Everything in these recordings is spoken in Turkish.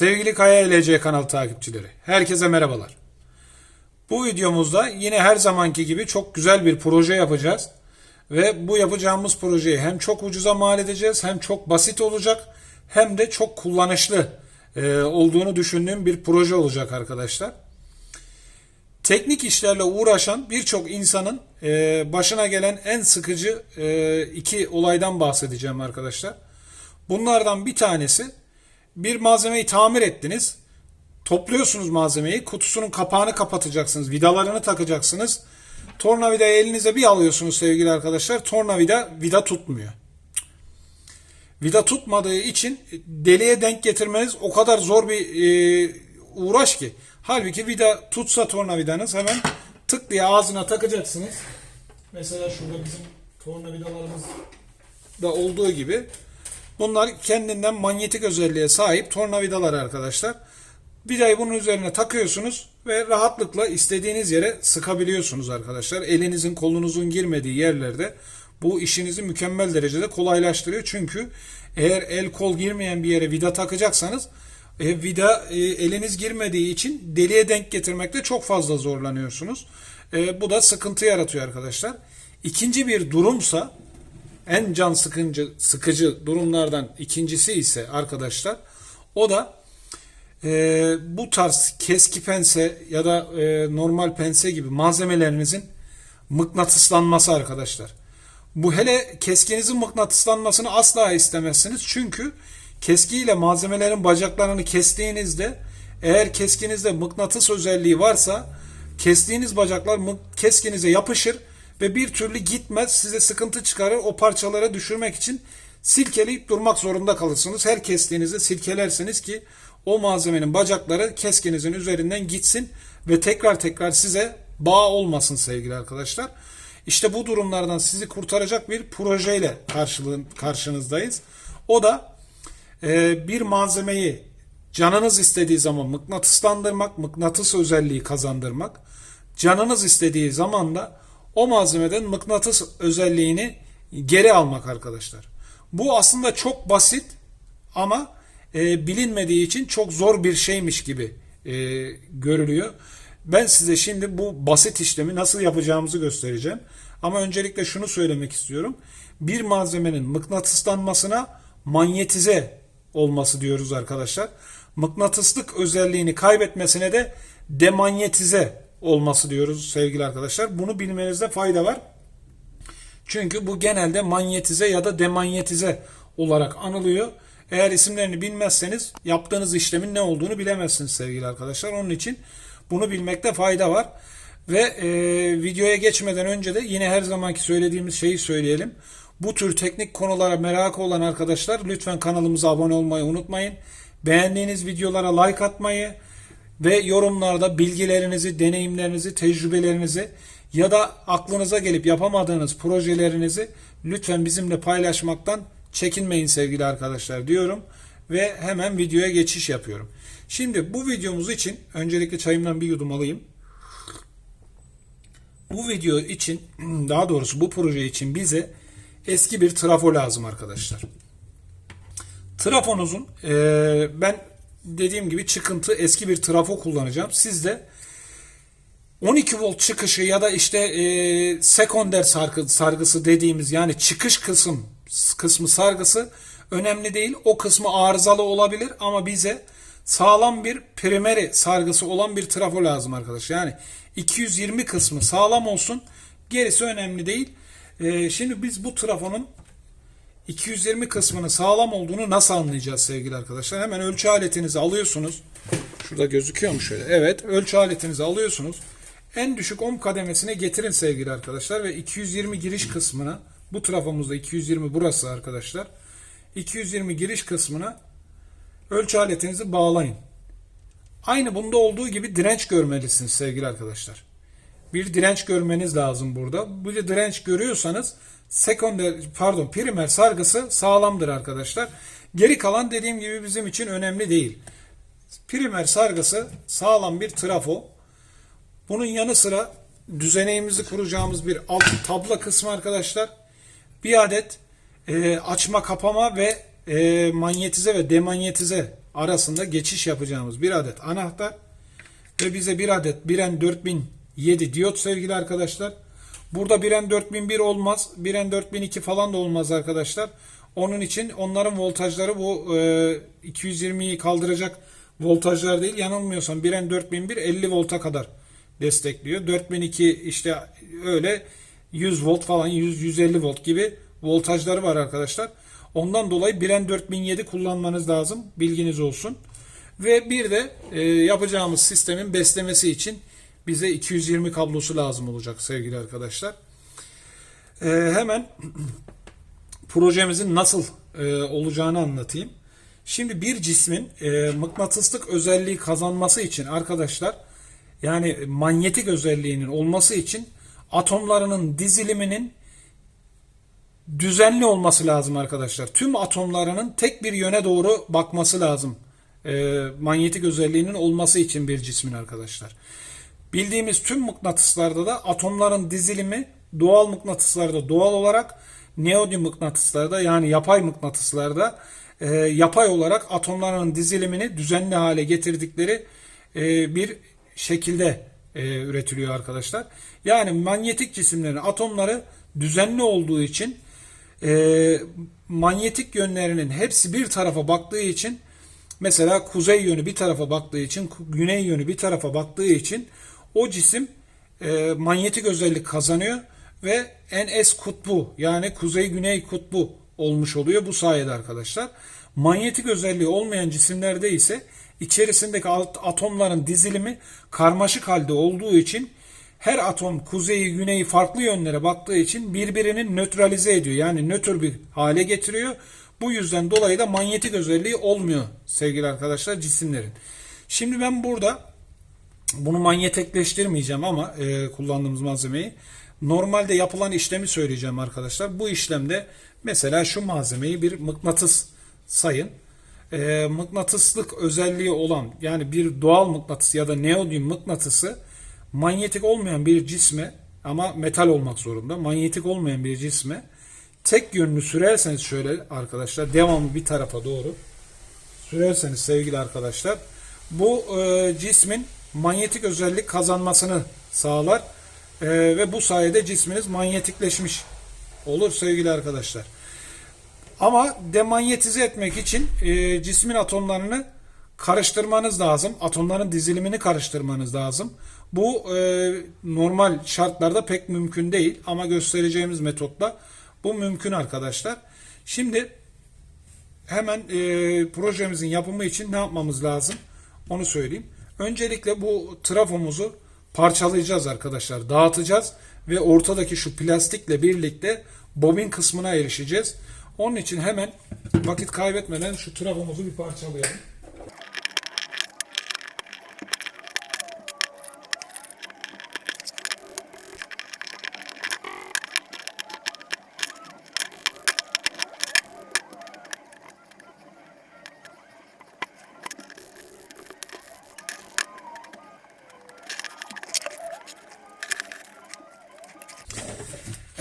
Sevgili Kaya LC kanal takipçileri, herkese merhabalar. Bu videomuzda yine her zamanki gibi çok güzel bir proje yapacağız. Ve bu yapacağımız projeyi hem çok ucuza mal edeceğiz, hem çok basit olacak, hem de çok kullanışlı e, olduğunu düşündüğüm bir proje olacak arkadaşlar. Teknik işlerle uğraşan birçok insanın e, başına gelen en sıkıcı e, iki olaydan bahsedeceğim arkadaşlar. Bunlardan bir tanesi bir malzemeyi tamir ettiniz. Topluyorsunuz malzemeyi. Kutusunun kapağını kapatacaksınız. Vidalarını takacaksınız. Tornavidayı elinize bir alıyorsunuz sevgili arkadaşlar. Tornavida vida tutmuyor. Vida tutmadığı için deliğe denk getirmeniz o kadar zor bir e, uğraş ki. Halbuki vida tutsa tornavidanız hemen tık diye ağzına takacaksınız. Mesela şurada bizim tornavidalarımız da olduğu gibi Bunlar kendinden manyetik özelliğe sahip tornavidalar arkadaşlar. Vidayı bunun üzerine takıyorsunuz ve rahatlıkla istediğiniz yere sıkabiliyorsunuz arkadaşlar. Elinizin kolunuzun girmediği yerlerde bu işinizi mükemmel derecede kolaylaştırıyor. Çünkü eğer el kol girmeyen bir yere vida takacaksanız e, vida e, eliniz girmediği için deliğe denk getirmekte çok fazla zorlanıyorsunuz. E, bu da sıkıntı yaratıyor arkadaşlar. İkinci bir durumsa en can sıkıcı, sıkıcı durumlardan ikincisi ise arkadaşlar o da e, bu tarz keski pense ya da e, normal pense gibi malzemelerinizin mıknatıslanması arkadaşlar. Bu hele keskinizin mıknatıslanmasını asla istemezsiniz. Çünkü keskiyle malzemelerin bacaklarını kestiğinizde eğer keskinizde mıknatıs özelliği varsa kestiğiniz bacaklar keskinize yapışır ve bir türlü gitmez size sıkıntı çıkarır o parçalara düşürmek için silkeleyip durmak zorunda kalırsınız. Her kestiğinizde silkelersiniz ki o malzemenin bacakları keskinizin üzerinden gitsin ve tekrar tekrar size bağ olmasın sevgili arkadaşlar. İşte bu durumlardan sizi kurtaracak bir projeyle karşınızdayız. O da e, bir malzemeyi canınız istediği zaman mıknatıslandırmak, mıknatıs özelliği kazandırmak, canınız istediği zaman da o malzemeden mıknatıs özelliğini geri almak arkadaşlar. Bu aslında çok basit ama e, bilinmediği için çok zor bir şeymiş gibi e, görülüyor. Ben size şimdi bu basit işlemi nasıl yapacağımızı göstereceğim. Ama öncelikle şunu söylemek istiyorum. Bir malzemenin mıknatıslanmasına manyetize olması diyoruz arkadaşlar. Mıknatıslık özelliğini kaybetmesine de demanyetize olması diyoruz sevgili arkadaşlar. Bunu bilmenizde fayda var. Çünkü bu genelde manyetize ya da demanyetize olarak anılıyor. Eğer isimlerini bilmezseniz yaptığınız işlemin ne olduğunu bilemezsiniz sevgili arkadaşlar. Onun için bunu bilmekte fayda var. Ve e, videoya geçmeden önce de yine her zamanki söylediğimiz şeyi söyleyelim. Bu tür teknik konulara merak olan arkadaşlar lütfen kanalımıza abone olmayı unutmayın. Beğendiğiniz videolara like atmayı, ve yorumlarda bilgilerinizi, deneyimlerinizi, tecrübelerinizi ya da aklınıza gelip yapamadığınız projelerinizi lütfen bizimle paylaşmaktan çekinmeyin sevgili arkadaşlar diyorum ve hemen videoya geçiş yapıyorum. Şimdi bu videomuz için öncelikle çayımdan bir yudum alayım. Bu video için daha doğrusu bu proje için bize eski bir trafo lazım arkadaşlar. Trafonuzun ben dediğim gibi çıkıntı eski bir trafo kullanacağım. Siz de 12 volt çıkışı ya da işte e, sekonder sargı, sargısı dediğimiz yani çıkış kısım kısmı sargısı önemli değil. O kısmı arızalı olabilir ama bize sağlam bir primeri sargısı olan bir trafo lazım arkadaşlar. Yani 220 kısmı sağlam olsun. Gerisi önemli değil. E, şimdi biz bu trafonun 220 kısmının sağlam olduğunu nasıl anlayacağız sevgili arkadaşlar? Hemen ölçü aletinizi alıyorsunuz. Şurada gözüküyor mu şöyle? Evet, ölçü aletinizi alıyorsunuz. En düşük ohm kademesine getirin sevgili arkadaşlar ve 220 giriş kısmına bu trafomuzda 220 burası arkadaşlar. 220 giriş kısmına ölçü aletinizi bağlayın. Aynı bunda olduğu gibi direnç görmelisiniz sevgili arkadaşlar. Bir direnç görmeniz lazım burada. Bu direnç görüyorsanız sekonder pardon primer sargısı sağlamdır arkadaşlar. Geri kalan dediğim gibi bizim için önemli değil. Primer sargısı sağlam bir trafo. Bunun yanı sıra düzeneğimizi kuracağımız bir alt tabla kısmı arkadaşlar. Bir adet e, açma kapama ve e, manyetize ve demanyetize arasında geçiş yapacağımız bir adet anahtar ve bize bir adet Biren 4007 diyot sevgili arkadaşlar. Burada Biren 4001 olmaz. Biren 4002 falan da olmaz arkadaşlar. Onun için onların voltajları bu e, 220'yi kaldıracak voltajlar değil. Yanılmıyorsam Biren 4001 50 volta kadar destekliyor. 4002 işte öyle 100 volt falan 100 150 volt gibi voltajları var arkadaşlar. Ondan dolayı Biren 4007 kullanmanız lazım. Bilginiz olsun. Ve bir de e, yapacağımız sistemin beslemesi için bize 220 kablosu lazım olacak sevgili arkadaşlar. E, hemen projemizin nasıl e, olacağını anlatayım. Şimdi bir cismin e, mıknatıslık özelliği kazanması için arkadaşlar yani manyetik özelliğinin olması için atomlarının diziliminin düzenli olması lazım arkadaşlar. Tüm atomlarının tek bir yöne doğru bakması lazım. E, manyetik özelliğinin olması için bir cismin arkadaşlar. Bildiğimiz tüm mıknatıslarda da atomların dizilimi doğal mıknatıslarda doğal olarak neodyum mıknatıslarda yani yapay mıknatıslarda e, yapay olarak atomların dizilimini düzenli hale getirdikleri e, bir şekilde e, üretiliyor arkadaşlar. Yani manyetik cisimlerin atomları düzenli olduğu için e, manyetik yönlerinin hepsi bir tarafa baktığı için mesela kuzey yönü bir tarafa baktığı için güney yönü bir tarafa baktığı için o cisim e, manyetik özellik kazanıyor ve NS kutbu yani kuzey güney kutbu olmuş oluyor bu sayede arkadaşlar. Manyetik özelliği olmayan cisimlerde ise içerisindeki atomların dizilimi karmaşık halde olduğu için her atom kuzeyi güneyi farklı yönlere baktığı için birbirini nötralize ediyor. Yani nötr bir hale getiriyor. Bu yüzden dolayı da manyetik özelliği olmuyor sevgili arkadaşlar cisimlerin. Şimdi ben burada bunu manyetikleştirmeyeceğim ama e, kullandığımız malzemeyi normalde yapılan işlemi söyleyeceğim arkadaşlar. Bu işlemde mesela şu malzemeyi bir mıknatıs sayın. E, mıknatıslık özelliği olan yani bir doğal mıknatıs ya da neodyum mıknatısı manyetik olmayan bir cisme ama metal olmak zorunda manyetik olmayan bir cisme tek yönlü sürerseniz şöyle arkadaşlar devamlı bir tarafa doğru sürerseniz sevgili arkadaşlar bu e, cismin manyetik özellik kazanmasını sağlar e, ve bu sayede cisminiz manyetikleşmiş olur sevgili arkadaşlar. Ama demanyetize etmek için e, cismin atomlarını karıştırmanız lazım. Atomların dizilimini karıştırmanız lazım. Bu e, normal şartlarda pek mümkün değil ama göstereceğimiz metotla bu mümkün arkadaşlar. Şimdi hemen e, projemizin yapımı için ne yapmamız lazım onu söyleyeyim. Öncelikle bu trafomuzu parçalayacağız arkadaşlar. Dağıtacağız ve ortadaki şu plastikle birlikte bobin kısmına erişeceğiz. Onun için hemen vakit kaybetmeden şu trafomuzu bir parçalayalım.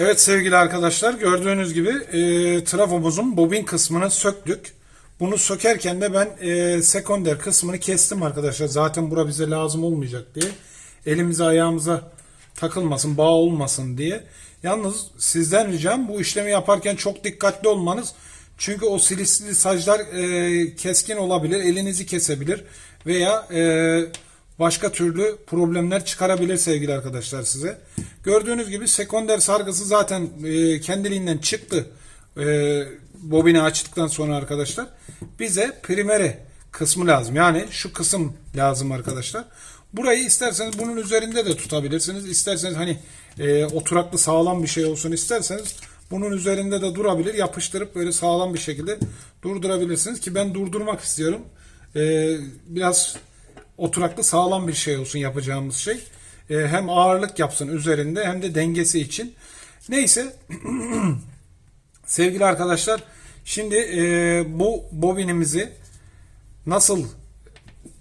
Evet sevgili arkadaşlar gördüğünüz gibi e, trafomuzun bobin kısmını söktük. Bunu sökerken de ben e, sekonder kısmını kestim arkadaşlar. Zaten bura bize lazım olmayacak diye. Elimize ayağımıza takılmasın, bağ olmasın diye. Yalnız sizden ricam bu işlemi yaparken çok dikkatli olmanız. Çünkü o silisli saclar e, keskin olabilir, elinizi kesebilir veya e, başka türlü problemler çıkarabilir sevgili arkadaşlar size. Gördüğünüz gibi sekonder sargısı zaten e, kendiliğinden çıktı. E, bobini açtıktan sonra arkadaşlar bize primere kısmı lazım. Yani şu kısım lazım arkadaşlar. Burayı isterseniz bunun üzerinde de tutabilirsiniz. İsterseniz hani e, oturaklı sağlam bir şey olsun isterseniz bunun üzerinde de durabilir. Yapıştırıp böyle sağlam bir şekilde durdurabilirsiniz ki ben durdurmak istiyorum. Biraz oturaklı sağlam bir şey olsun yapacağımız şey. E, hem ağırlık yapsın üzerinde hem de dengesi için. Neyse sevgili arkadaşlar şimdi e, bu bobinimizi nasıl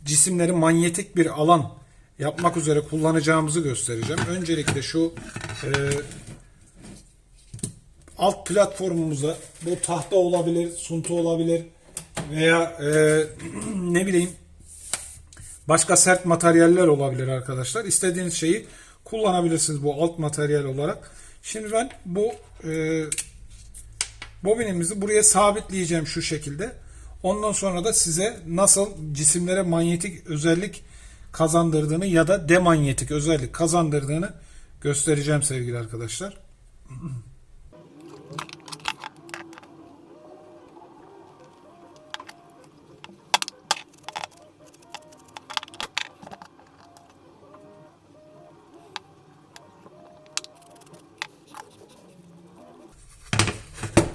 cisimleri manyetik bir alan yapmak üzere kullanacağımızı göstereceğim. Öncelikle şu e, alt platformumuza bu tahta olabilir, suntu olabilir, veya e, ne bileyim başka sert materyaller olabilir arkadaşlar. İstediğiniz şeyi kullanabilirsiniz bu alt materyal olarak. Şimdi ben bu e, bobinimizi buraya sabitleyeceğim şu şekilde. Ondan sonra da size nasıl cisimlere manyetik özellik kazandırdığını ya da demanyetik özellik kazandırdığını göstereceğim sevgili arkadaşlar.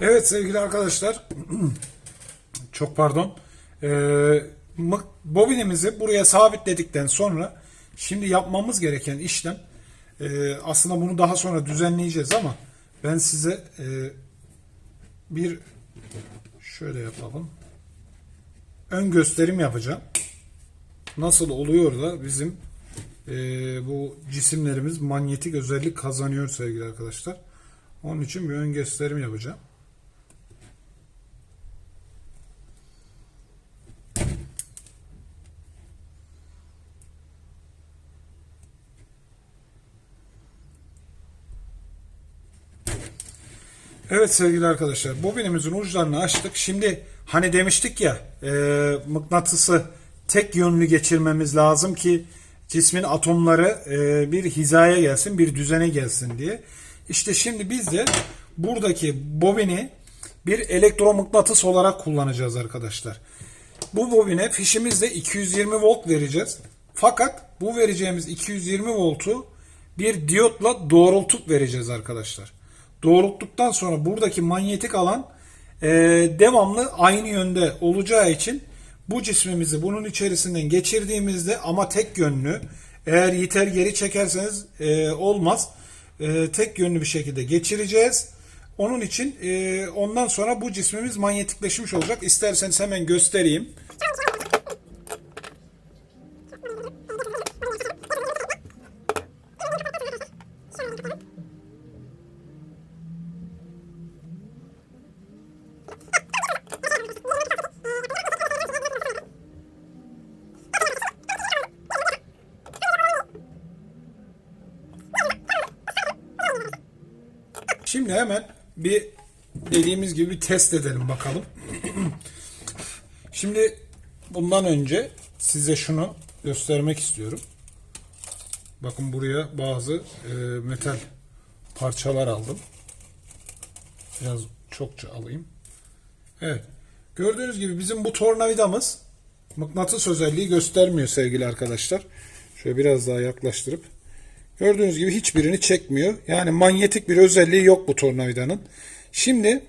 Evet sevgili arkadaşlar. Çok pardon. Ee, bobinimizi buraya sabitledikten sonra şimdi yapmamız gereken işlem e, aslında bunu daha sonra düzenleyeceğiz ama ben size e, bir şöyle yapalım. Ön gösterim yapacağım. Nasıl oluyor da bizim e, bu cisimlerimiz manyetik özellik kazanıyor sevgili arkadaşlar. Onun için bir ön gösterim yapacağım. Evet sevgili arkadaşlar bobinimizin uçlarını açtık. Şimdi hani demiştik ya e, mıknatısı tek yönlü geçirmemiz lazım ki cismin atomları e, bir hizaya gelsin bir düzene gelsin diye. İşte şimdi biz de buradaki bobini bir elektromıknatıs olarak kullanacağız arkadaşlar. Bu bobine fişimizde 220 volt vereceğiz. Fakat bu vereceğimiz 220 voltu bir diyotla doğrultup vereceğiz arkadaşlar. Doğrulttuktan sonra buradaki manyetik alan e, devamlı aynı yönde olacağı için bu cismimizi bunun içerisinden geçirdiğimizde ama tek yönlü eğer yeter geri çekerseniz e, olmaz. E, tek yönlü bir şekilde geçireceğiz. Onun için e, ondan sonra bu cismimiz manyetikleşmiş olacak. İsterseniz hemen göstereyim. Şimdi hemen bir dediğimiz gibi bir test edelim bakalım. Şimdi bundan önce size şunu göstermek istiyorum. Bakın buraya bazı e, metal parçalar aldım. Biraz çokça alayım. Evet. Gördüğünüz gibi bizim bu tornavidamız mıknatıs özelliği göstermiyor sevgili arkadaşlar. Şöyle biraz daha yaklaştırıp Gördüğünüz gibi hiçbirini çekmiyor. Yani manyetik bir özelliği yok bu tornavidanın. Şimdi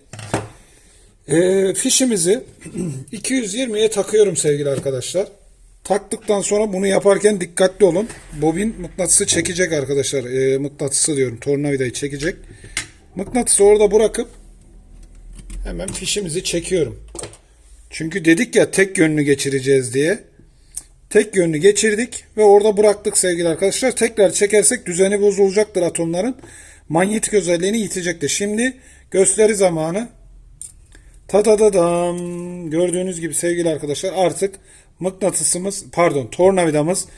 e, fişimizi 220'ye takıyorum sevgili arkadaşlar. Taktıktan sonra bunu yaparken dikkatli olun. Bobin mıknatısı çekecek arkadaşlar. E, mıknatısı diyorum. Tornavidayı çekecek. Mıknatısı orada bırakıp hemen fişimizi çekiyorum. Çünkü dedik ya tek yönlü geçireceğiz diye. Tek yönlü geçirdik ve orada bıraktık sevgili arkadaşlar. Tekrar çekersek düzeni bozulacaktır atomların. Manyetik özelliğini yitecektir. Şimdi gösteri zamanı. Tadadadam. Gördüğünüz gibi sevgili arkadaşlar artık mıknatısımız pardon tornavidamız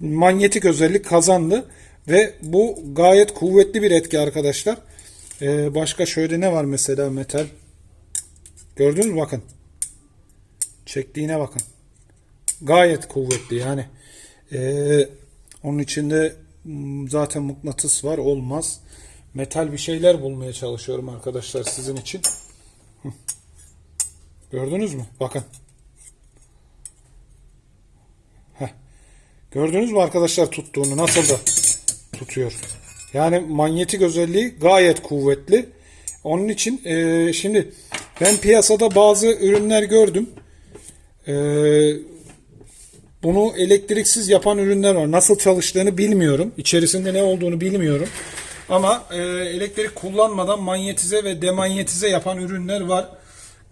manyetik özellik kazandı. Ve bu gayet kuvvetli bir etki arkadaşlar. Ee, başka şöyle ne var mesela metal. Gördünüz mü bakın. Çektiğine bakın gayet kuvvetli yani. Ee, onun içinde m, zaten mıknatıs var olmaz. Metal bir şeyler bulmaya çalışıyorum arkadaşlar sizin için. Gördünüz mü? Bakın. Heh. Gördünüz mü arkadaşlar tuttuğunu nasıl da tutuyor. Yani manyetik özelliği gayet kuvvetli. Onun için e, şimdi ben piyasada bazı ürünler gördüm. E, bunu elektriksiz yapan ürünler var. Nasıl çalıştığını bilmiyorum. İçerisinde ne olduğunu bilmiyorum. Ama e, elektrik kullanmadan manyetize ve demanyetize yapan ürünler var.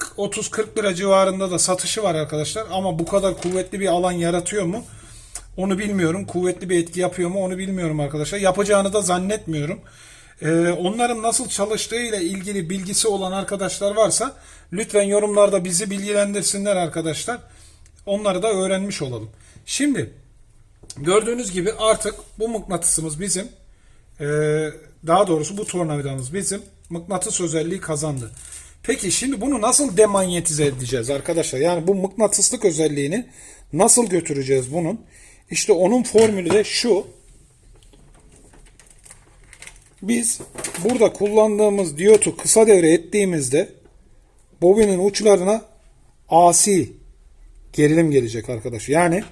30-40 lira civarında da satışı var arkadaşlar. Ama bu kadar kuvvetli bir alan yaratıyor mu? Onu bilmiyorum. Kuvvetli bir etki yapıyor mu? Onu bilmiyorum arkadaşlar. Yapacağını da zannetmiyorum. Ee, onların nasıl çalıştığı ile ilgili bilgisi olan arkadaşlar varsa lütfen yorumlarda bizi bilgilendirsinler arkadaşlar. Onları da öğrenmiş olalım. Şimdi gördüğünüz gibi artık bu mıknatısımız bizim ee, daha doğrusu bu tornavidamız bizim mıknatıs özelliği kazandı. Peki şimdi bunu nasıl demanyetize edeceğiz arkadaşlar? Yani bu mıknatıslık özelliğini nasıl götüreceğiz bunun? İşte onun formülü de şu. Biz burada kullandığımız diyotu kısa devre ettiğimizde bobinin uçlarına AC gerilim gelecek arkadaşlar. Yani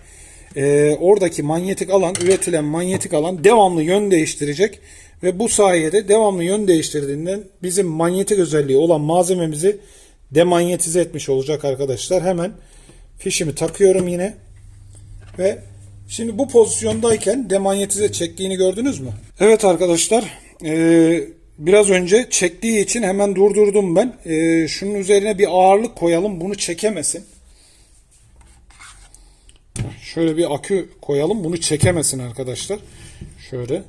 e, oradaki manyetik alan, üretilen manyetik alan devamlı yön değiştirecek ve bu sayede devamlı yön değiştirdiğinden bizim manyetik özelliği olan malzememizi demanyetize etmiş olacak arkadaşlar. Hemen fişimi takıyorum yine ve şimdi bu pozisyondayken demanyetize çektiğini gördünüz mü? Evet arkadaşlar e, biraz önce çektiği için hemen durdurdum ben. E, şunun üzerine bir ağırlık koyalım bunu çekemesin. Şöyle bir akü koyalım. Bunu çekemesin arkadaşlar. Şöyle.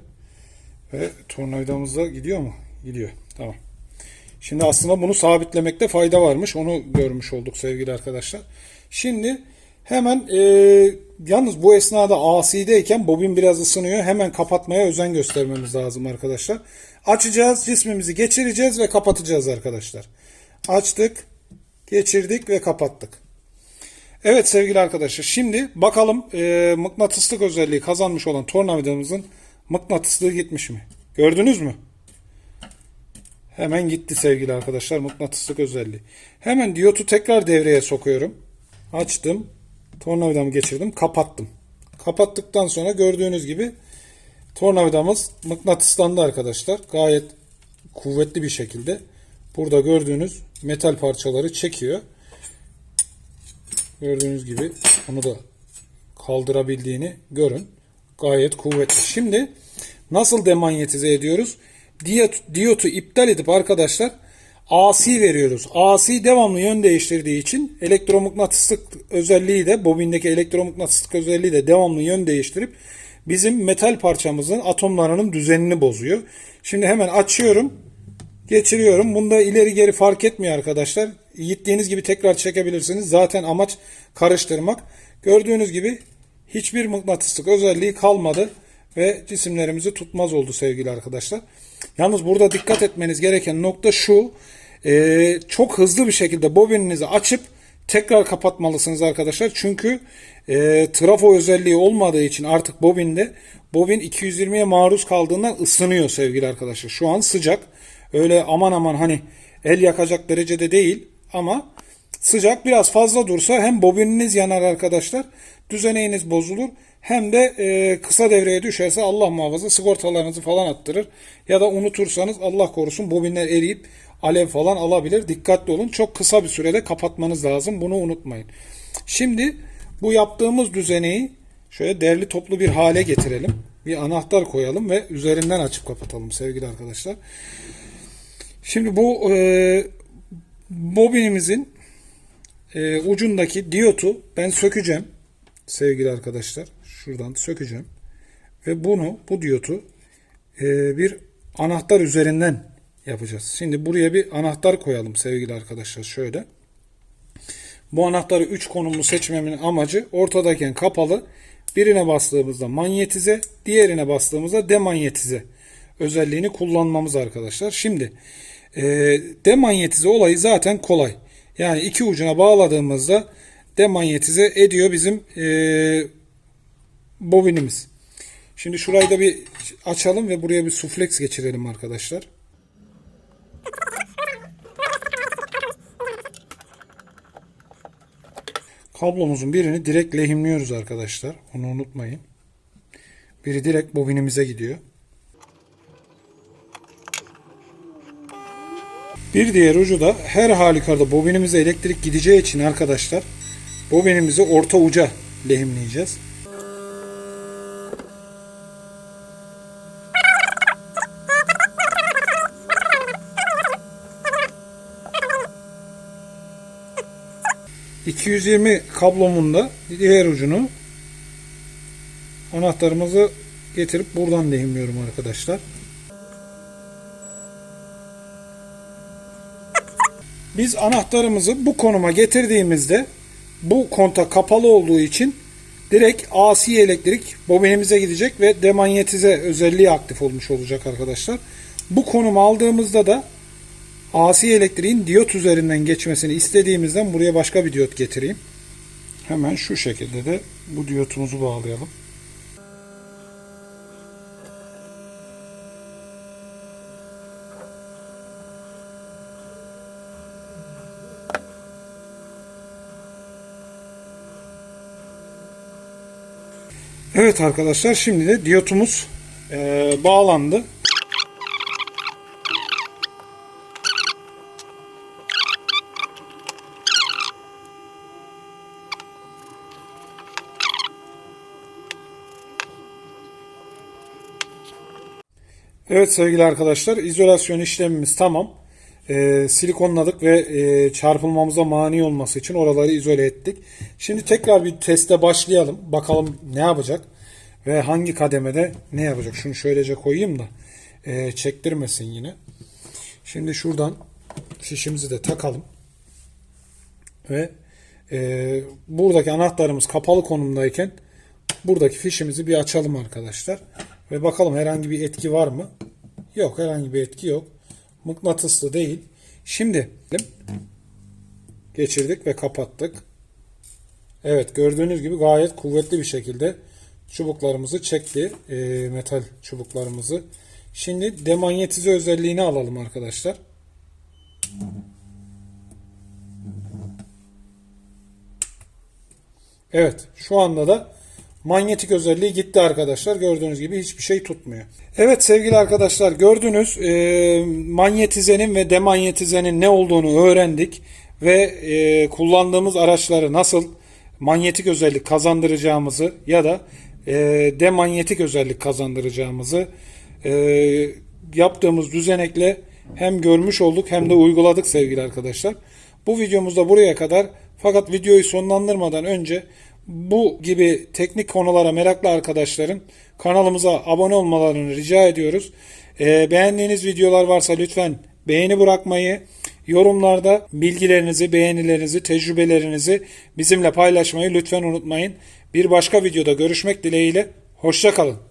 Ve tornavidamız da gidiyor mu? Gidiyor. Tamam. Şimdi aslında bunu sabitlemekte fayda varmış. Onu görmüş olduk sevgili arkadaşlar. Şimdi hemen e, yalnız bu esnada AC'deyken bobin biraz ısınıyor. Hemen kapatmaya özen göstermemiz lazım arkadaşlar. Açacağız. Cismimizi geçireceğiz ve kapatacağız arkadaşlar. Açtık. Geçirdik ve kapattık. Evet sevgili arkadaşlar şimdi bakalım e, mıknatıslık özelliği kazanmış olan tornavidamızın mıknatıslığı gitmiş mi? Gördünüz mü? Hemen gitti sevgili arkadaşlar mıknatıslık özelliği. Hemen diyotu tekrar devreye sokuyorum. Açtım. Tornavidamı geçirdim. Kapattım. Kapattıktan sonra gördüğünüz gibi tornavidamız mıknatıslandı arkadaşlar. Gayet kuvvetli bir şekilde. Burada gördüğünüz metal parçaları çekiyor. Gördüğünüz gibi onu da kaldırabildiğini görün. Gayet kuvvetli. Şimdi nasıl demanyetize ediyoruz? Diyot, diyotu iptal edip arkadaşlar AC veriyoruz. AC devamlı yön değiştirdiği için elektromıknatıslık özelliği de bobindeki elektromıknatıslık özelliği de devamlı yön değiştirip bizim metal parçamızın atomlarının düzenini bozuyor. Şimdi hemen açıyorum. Geçiriyorum. Bunda ileri geri fark etmiyor arkadaşlar. Gittiğiniz gibi tekrar çekebilirsiniz. Zaten amaç karıştırmak. Gördüğünüz gibi hiçbir mıknatıslık özelliği kalmadı ve cisimlerimizi tutmaz oldu sevgili arkadaşlar. Yalnız burada dikkat etmeniz gereken nokta şu. E, çok hızlı bir şekilde bobininizi açıp tekrar kapatmalısınız arkadaşlar. Çünkü e, trafo özelliği olmadığı için artık bobinde bobin 220'ye maruz kaldığından ısınıyor sevgili arkadaşlar. Şu an sıcak. Öyle aman aman hani el yakacak derecede değil ama sıcak biraz fazla dursa hem bobininiz yanar arkadaşlar düzeneğiniz bozulur hem de e, kısa devreye düşerse Allah muhafaza sigortalarınızı falan attırır ya da unutursanız Allah korusun bobinler eriyip alev falan alabilir. Dikkatli olun. Çok kısa bir sürede kapatmanız lazım. Bunu unutmayın. Şimdi bu yaptığımız düzeneyi şöyle derli toplu bir hale getirelim. Bir anahtar koyalım ve üzerinden açıp kapatalım sevgili arkadaşlar. Şimdi bu e, bobinimizin e, ucundaki diyotu ben sökeceğim sevgili arkadaşlar. Şuradan sökeceğim. Ve bunu bu diyotu e, bir anahtar üzerinden yapacağız. Şimdi buraya bir anahtar koyalım sevgili arkadaşlar. Şöyle. Bu anahtarı 3 konumlu seçmemin amacı ortadayken kapalı birine bastığımızda manyetize diğerine bastığımızda demanyetize özelliğini kullanmamız arkadaşlar. Şimdi e, demanyetize olayı zaten kolay. Yani iki ucuna bağladığımızda demanyetize ediyor bizim e, bobinimiz. Şimdi şurayı da bir açalım ve buraya bir suflex geçirelim arkadaşlar. Kablomuzun birini direkt lehimliyoruz arkadaşlar. Onu unutmayın. Biri direkt bobinimize gidiyor. Bir diğer ucu da her halükarda bobinimize elektrik gideceği için arkadaşlar bobinimizi orta uca lehimleyeceğiz. ...220 kablomun da diğer ucunu... ...anahtarımızı getirip buradan lehimliyorum arkadaşlar. Biz anahtarımızı bu konuma getirdiğimizde bu kontak kapalı olduğu için direkt AC elektrik bobinimize gidecek ve demanyetize özelliği aktif olmuş olacak arkadaşlar. Bu konumu aldığımızda da AC elektriğin diyot üzerinden geçmesini istediğimizden buraya başka bir diyot getireyim. Hemen şu şekilde de bu diyotumuzu bağlayalım. Evet arkadaşlar şimdi de diyotumuz eee, bağlandı. Evet sevgili arkadaşlar izolasyon işlemimiz tamam. Ee, silikonladık ve e, çarpılmamıza mani olması için oraları izole ettik. Şimdi tekrar bir teste başlayalım. Bakalım ne yapacak ve hangi kademede ne yapacak. Şunu şöylece koyayım da e, çektirmesin yine. Şimdi şuradan fişimizi de takalım. Ve e, buradaki anahtarımız kapalı konumdayken buradaki fişimizi bir açalım arkadaşlar. Ve bakalım herhangi bir etki var mı? Yok herhangi bir etki yok. Mıknatıslı değil. Şimdi geçirdik ve kapattık. Evet gördüğünüz gibi gayet kuvvetli bir şekilde çubuklarımızı çekti. e, metal çubuklarımızı. Şimdi demanyetize özelliğini alalım arkadaşlar. Evet şu anda da manyetik özelliği gitti arkadaşlar. Gördüğünüz gibi hiçbir şey tutmuyor. Evet sevgili arkadaşlar gördünüz e, manyetizenin ve demanyetizenin ne olduğunu öğrendik. Ve e, kullandığımız araçları nasıl manyetik özellik kazandıracağımızı ya da e, demanyetik özellik kazandıracağımızı e, yaptığımız düzenekle hem görmüş olduk hem de uyguladık sevgili arkadaşlar. Bu videomuz da buraya kadar. Fakat videoyu sonlandırmadan önce bu gibi teknik konulara meraklı arkadaşların kanalımıza abone olmalarını rica ediyoruz. Ee, beğendiğiniz videolar varsa lütfen beğeni bırakmayı, yorumlarda bilgilerinizi, beğenilerinizi, tecrübelerinizi bizimle paylaşmayı lütfen unutmayın. Bir başka videoda görüşmek dileğiyle. Hoşçakalın.